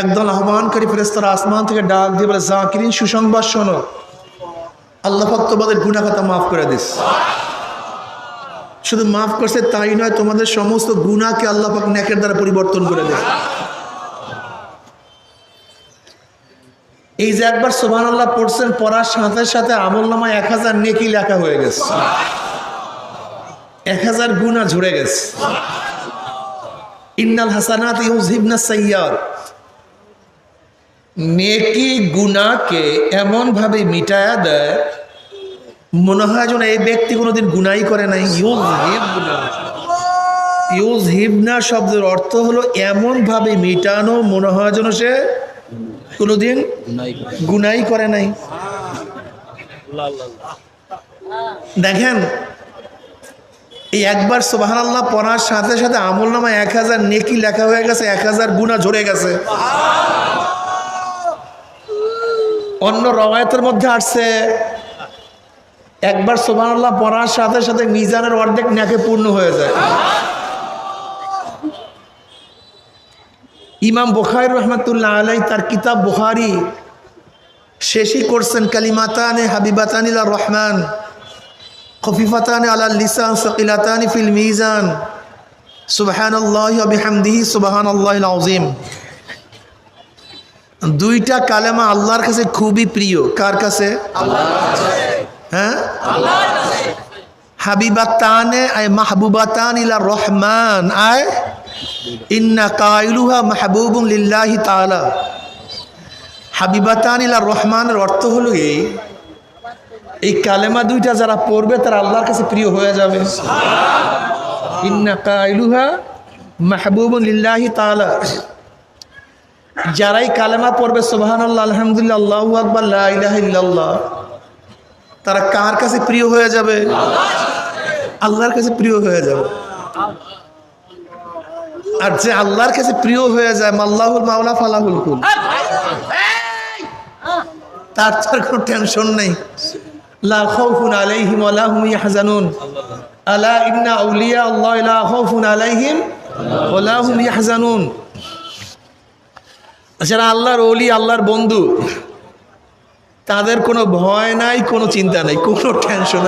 একদল আহ্বানকারী ফেরেস্তারা আসমান থেকে ডাক দিয়ে বলে, জাকিরিন, সুসংবাদ শোনো। আল্লাহ পাক তোমাদের গুণাখাতা মাফ করে দিস। শুধু মাফ করছে তাই নয়, তোমাদের সমস্ত গুণাকে আল্লাহ পাক নেকের দ্বারা পরিবর্তন করে দেয় এই যে একবার সোহান আল্লাহ পড়ছেন, পড়ার সাথে সাথে আমল নামায় এক হাজার নেকি লেখা হয়ে গেছে। এক হাজার গুণা ঝরে গেছে। ইন্নাল হাসানাত ইউজিবনা সাইয়ার নেকি গুনাকে এমন ভাবে মিটায়া দেয়, মনে হয় যেন এই ব্যক্তি কোনোদিন গুনাই করে নাই। ইউজ হিবনা ইউজ হিবনা শব্দের অর্থ হলো এমন ভাবে মিটানো, মনে হয় যেন সে কোনোদিন গুনাই করে নাই। দেখেন, এই একবার সোবাহান আল্লাহ পড়ার সাথে সাথে আমল নামা এক হাজার নেকি লেখা হয়ে গেছে, এক হাজার গুণা ঝরে গেছে। অন্য রবায়তের মধ্যে আসছে। একবার সোবাহান আল্লাহ পড়ার সাথে সাথে মিজানের অর্ধেক নেকে পূর্ণ হয়ে যায়। ইমাম বুখারি রহমতুল্লাহ আলাই তার কিতাব বুখারি শেষই করছেন, কালিমাতানে হাবিবাতানিল রহমান, খফিফাতানে আলাল লিসান, সকিলাতানি ফিল মিজান। সুবাহান আল্লাহ বিহামদিহি সুবাহান আল্লাহ আজিম দুইটা কালেমা আল্লাহর কাছে খুবই প্রিয়। কার কাছে? হ্যাঁ? হাবিবাতানে, আয় মাহবুবাতান ইলা রহমান, আয় ইন্না কাইলুহা মাহবুবুম লিল্লাহি তাআলা। হাবিবাতান ইলা রহমানের অর্থ হলো এই এই কালেমা দুইটা যারা পড়বে তারা আল্লাহর কাছে প্রিয় হয়ে যাবে। ইন্না কাইলুহা মাহবুবুন লিল্লাহি তাআলা। যারাই কালেমা পড়বে, সুবহানাল্লাহ, আলহামদুলিল্লাহ, আল্লাহু আকবার তারা কার কাছে প্রিয় হয়ে যাবে? আল্লাহর কাছে প্রিয় হয়ে যাবে। আর যে আল্লাহর কাছে প্রিয় হয়ে যায়, মাল্লাহুল মাওলা ফালাহুল কুল। তার তো আর কোনো টেনশন নেই। লা খাউফুন আলাইহিম ওয়া লা হুম ইয়াহজানুন। আলা ইন্না আউলিয়া আল্লাহ লা খাউফুন আলাইহিম ওয়া লা হুম ইয়াহজানুন। যারা আল্লাহর অলি আল্লাহর বন্ধু, তাদের কোনো ভয় নাই, কোনো চিন্তা নাই, কোনো টেনশন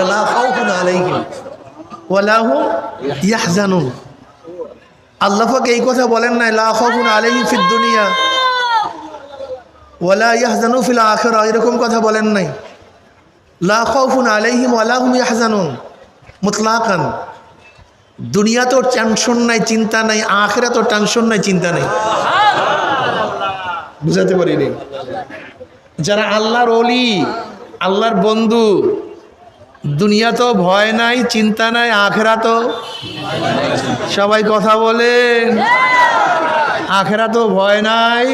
ইয়াহজানুন। আল্লাহ এই কথা বলেন নাই, লা খাউফুন আলাইহিম ফিদ দুনিয়া ওয়ালা ইয়াহজানু ফিল আখিরা এরকম কথা বলেন নাই। লা খাউফুন আলাইহিম ওয়ালা হুম ইয়াহজানুন, মুতলাকান। দুনিয়া তো টেনশন নাই, চিন্তা নাই আখেরা তো টেনশন নাই, চিন্তা নাই। বুঝাতে পারিনি। যারা আল্লাহর অলি আল্লাহর বন্ধু দুনিয়া তো ভয় নাই, চিন্তা নাই আখেরা তো সবাই কথা বলেন আখেরা তো ভয় নাই।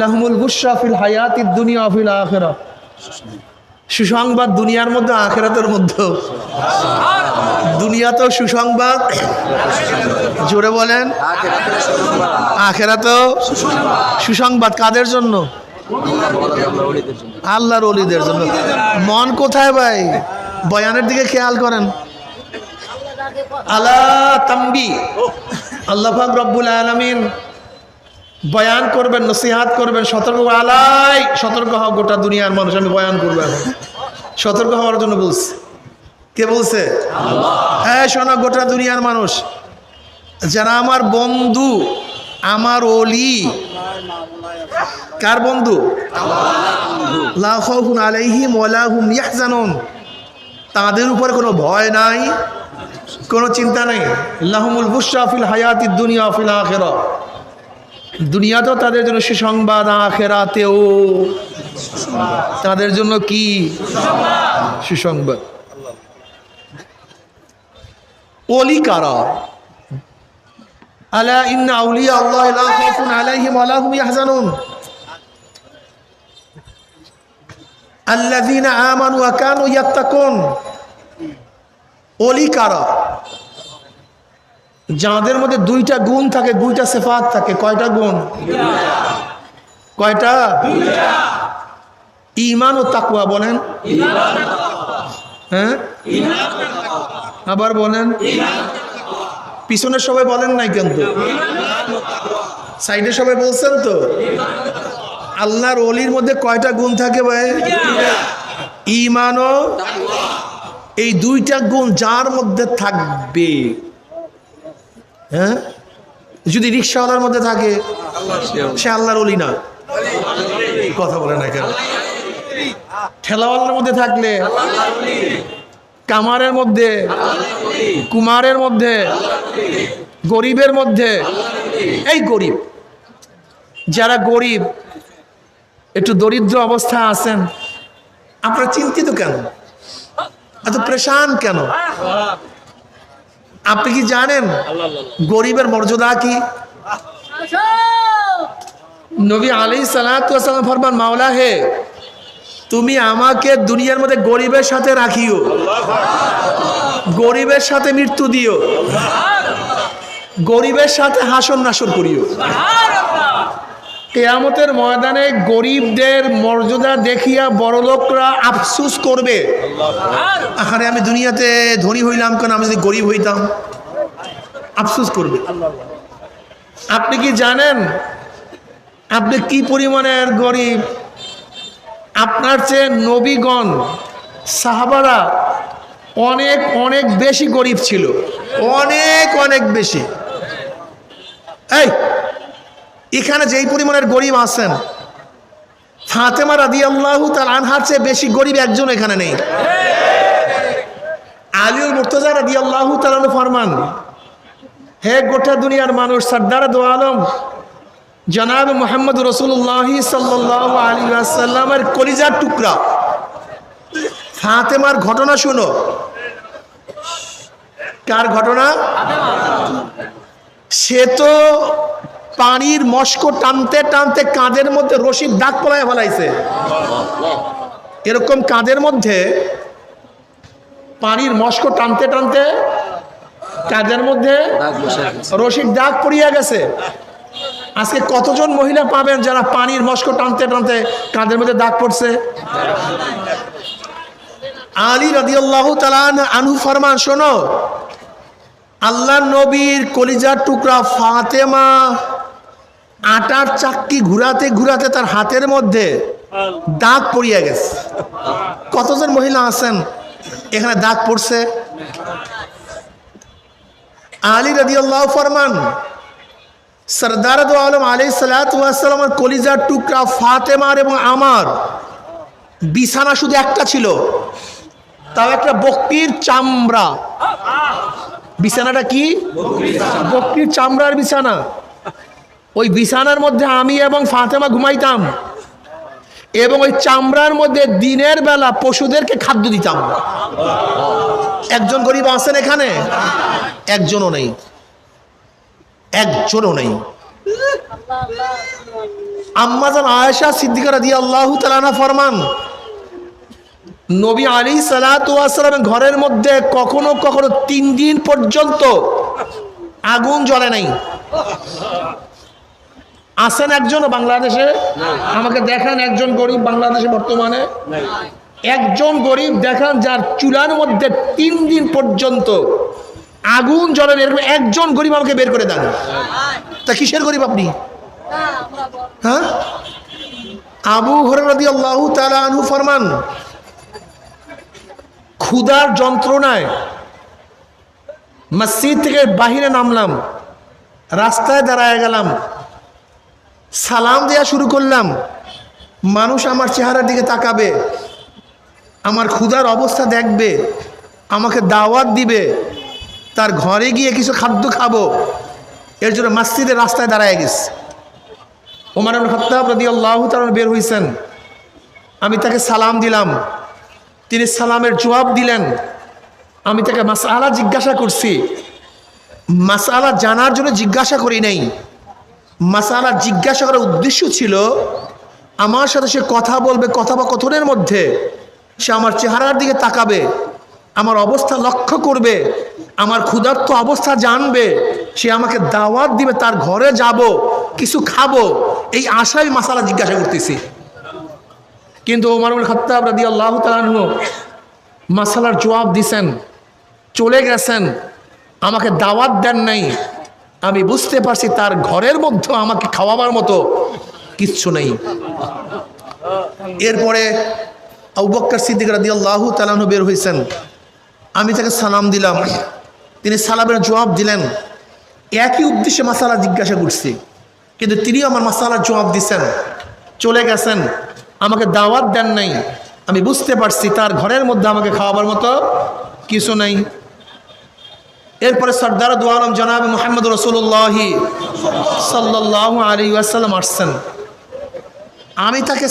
লাহমুল বুসাফিল হায়াতির দুনিয়া ফিল আখেরা। সুসংবাদ দুনিয়ার মধ্যে, আখেরাতের মধ্যে দুনিয়া তো সুসংবাদ। জোরে বলেন। আখেরা তো সুসংবাদ। কাদের জন্য? আল্লাহর অলিদের জন্য। মন কোথায় ভাই? বয়ানের দিকে খেয়াল করেন। আলা তাম্বি। আল্লাহ রব্বুল আলামিন বয়ান করবেন, নসিহাত করবেন, সতর্ক আলাই, সতর্ক হওয়া গোটা দুনিয়ার মানুষ, আমি বয়ান করব এখন। সতর্ক হওয়ার জন্য বলছি। কে বলছে? হ্যাঁ শোনো, গোটা দুনিয়ার মানুষ, যারা আমার বন্ধু, আমার অলি কার বন্ধু? লা খাউফুন আলাইহিম ওয়ালা হুম ইয়াহজানুন। তাদের উপর কোনো ভয় নাই, কোনো চিন্তা নেই। লাহমুল বুসরা ফিল হায়াতি দুনিয়া ফিল আখেরা দুনিয়াতেও তাদের জন্য সুসংবাদ আখেরাতেও। তাদের জন্য কি? সুসংবাদ। অলি কারা আলা ইন্না আউলিয়া আল্লাহ লা খাউফুন আলাইহিম ওয়া লা হুম ইয়াহজানুন। আল্লাযীনা আমানু ওয়া কানু ইয়াত্তাকুন। ওলি কারা যাদের মধ্যে দুইটা গুণ থাকে, দুইটা সেফাত থাকে, কয়টা গুণ? কয়টা? ইমান ও তাকুয়া বলেন। হ্যাঁ? আবার বলেন। পিছনের সবাই বলেন নাই কিন্তু। সাইডে সবাই বলছেন তো? আল্লাহর অলির মধ্যে কয়টা গুণ থাকে ভাই? ইমান ও এই দুইটা গুণ যার মধ্যে থাকবে? হ্যাঁ? যদি রিক্সাওয়ালার মধ্যে থাকে, সে আল্লাহর অলি না। কথা বলে না কেন? ঠেলাওয়ালার মধ্যে থাকলে, কামারের মধ্যে, কুমারের মধ্যে, গরিবের মধ্যে, এই গরিব, যারা গরিব, একটু দরিদ্র অবস্থা আছেন, আপনারা চিন্তিত কেন? এত প্রেশান কেন? আপনি কি জানেন গরিবের মর্যাদা কি? নবী আলী সালাম ফরমান, মাওলা হে, তুমি আমাকে দুনিয়ার মধ্যে গরিবের সাথে রাখিও। গরিবের সাথে মৃত্যু দিও। গরিবের সাথে হাসন নাসর করিও। কেয়ামতের ময়দানে গরিবদের মর্যাদা দেখিয়া বড়লোকরা আফসুস করবে। আরে আমি দুনিয়াতে ধনী হইলাম কেন? আমি যদি গরিব হইতাম, আফসুস করবে। আপনি কি জানেন আপনি কি পরিমাণের গরিব? আপনার চেয়ে নবীগণ, সাহাবারা অনেক অনেক বেশি গরিব ছিল। অনেক অনেক বেশি। এই এখানে যেই পরিমাণের গরিব আছেন, ফাতেমা রাদি আল্লাহ তার আনহার চেয়ে বেশি গরিব একজন এখানে নেই। আলিউল মুর্তজা রাদি আল্লাহ তালানু ফরমান, হে গোটা দুনিয়ার মানুষ সর্দার দো আলম, জনাব মোহাম্মদ রসুল্লাহ সাল্লাহ আলী আসাল্লামের কলিজার টুকরা। ফাতেমার ঘটনা শুনো। কার ঘটনা? সে তো পানির মস্ক টানতে টানতে কাঁধের মধ্যে রশিদ দাগ পলায় ফেলাইছে। এরকম কাঁধের মধ্যে পানির মস্ক টানতে টানতে কাঁধের মধ্যে রশিদ দাগ পড়িয়া গেছে। আজকে কতজন মহিলা পাবেন যারা পানির মস্ক টানতে টানতে কাঁধের মধ্যে দাগ পড়ছে? আলী রাদিয়াল্লাহু তালান আনু ফরমান শোনো। আল্লাহ নবীর কলিজার টুকরা ফাতেমা আটার চাক্কি ঘুরাতে ঘুরাতে তার হাতের মধ্যে দাগ পড়িয়া গেছে। কতজন মহিলা আছেন? এখানে দাগ পড়ছে। আলী রাদিয়াল্লাহু ফরমান, সরদার আলম আলী সালাতামের কলিজার টুকরা ফাতেমার এবং আমার। বিছানা শুধু একটা ছিল, তাও একটা বক্তির চামড়া। বিছানাটা কি? বক্তির চামড়ার বিছানা। ওই বিছানার মধ্যে আমি এবং ফাতেমা ঘুমাইতাম। এবং ওই চামড়ার মধ্যে দিনের বেলা পশুদেরকে খাদ্য দিতাম। একজন গরিব আছেন এখানে? একজনও নেই। একজনও নেই। আম্মাজান আয়েশা সিদ্দিকার দিয়ে আল্লাহ তালানা ফরমান, নবী আলী সালাতামের ঘরের মধ্যে কখনো কখনো তিন দিন পর্যন্ত আগুন জ্বলে নাই। আছেন একজন বাংলাদেশে? আমাকে দেখান একজন গরিব বাংলাদেশে বর্তমানে। একজন গরিব দেখান যার চুলার মধ্যে তিন দিন পর্যন্ত আগুন জ্বলে এরকম একজন গরিব আমাকে বের করে দেন। তা কিসের গরিব আপনি? হ্যাঁ? আবু হরদি আল্লাহ তালা আনু ফরমান ক্ষুধার যন্ত্রণায় মসজিদ থেকে বাহিরে নামলাম রাস্তায় দাঁড়ায় গেলাম সালাম দেওয়া শুরু করলাম। মানুষ আমার চেহারার দিকে তাকাবে, আমার ক্ষুধার অবস্থা দেখবে, আমাকে দাওয়াত দিবে, তার ঘরে গিয়ে কিছু খাদ্য খাব। এর জন্য মসজিদের রাস্তায় দাঁড়ায় গেছে। ওমার খত্তাব রদি আল্লাহ তার বের হয়েছেন আমি তাকে সালাম দিলাম। তিনি সালামের জবাব দিলেন। আমি তাকে মাসালা জিজ্ঞাসা করছি। মাসালা জানার জন্য জিজ্ঞাসা করি নাই। মাসালা জিজ্ঞাসা করার উদ্দেশ্য ছিল, আমার সাথে সে কথা বলবে কথা বা কথনের মধ্যে। সে আমার চেহারার দিকে তাকাবে, আমার অবস্থা লক্ষ্য করবে, আমার ক্ষুধার্ত অবস্থা জানবে, সে আমাকে দাওয়াত দিবে, তার ঘরে যাব, কিছু খাব। এই আশায় মাসালা জিজ্ঞাসা করতেছি। কিন্তু ওমারুল খত্তাব রাদি আল্লাহ মাসালার জবাব দিছেন, চলে গেছেন, আমাকে দাওয়াত দেন নাই। আমি বুঝতে পারছি তার ঘরের মধ্যে আমাকে খাওয়াবার মতো কিচ্ছু নেই। এরপরে আবু বক্কর সিদ্দিক রাদিয়াল্লাহু তাআলা বের হয়েছেন। আমি তাকে সালাম দিলাম। তিনি সালামের জবাব দিলেন, একই উদ্দেশ্যে মাসালা জিজ্ঞাসা করছি, কিন্তু তিনি আমার মাসালার জবাব দিছেন, চলে গেছেন, আমাকে দাওয়াত দেন নাই, আমি বুঝতে পারছি তার ঘরের মধ্যে আমাকে খাওয়াবার মতো কিছু নেই। এরপরে সর্দার দুয়ালম জনাব মোহাম্মদ রসুল্লাহ সাল্লাহ আলী আসসালাম আসছেন। আমি তাকে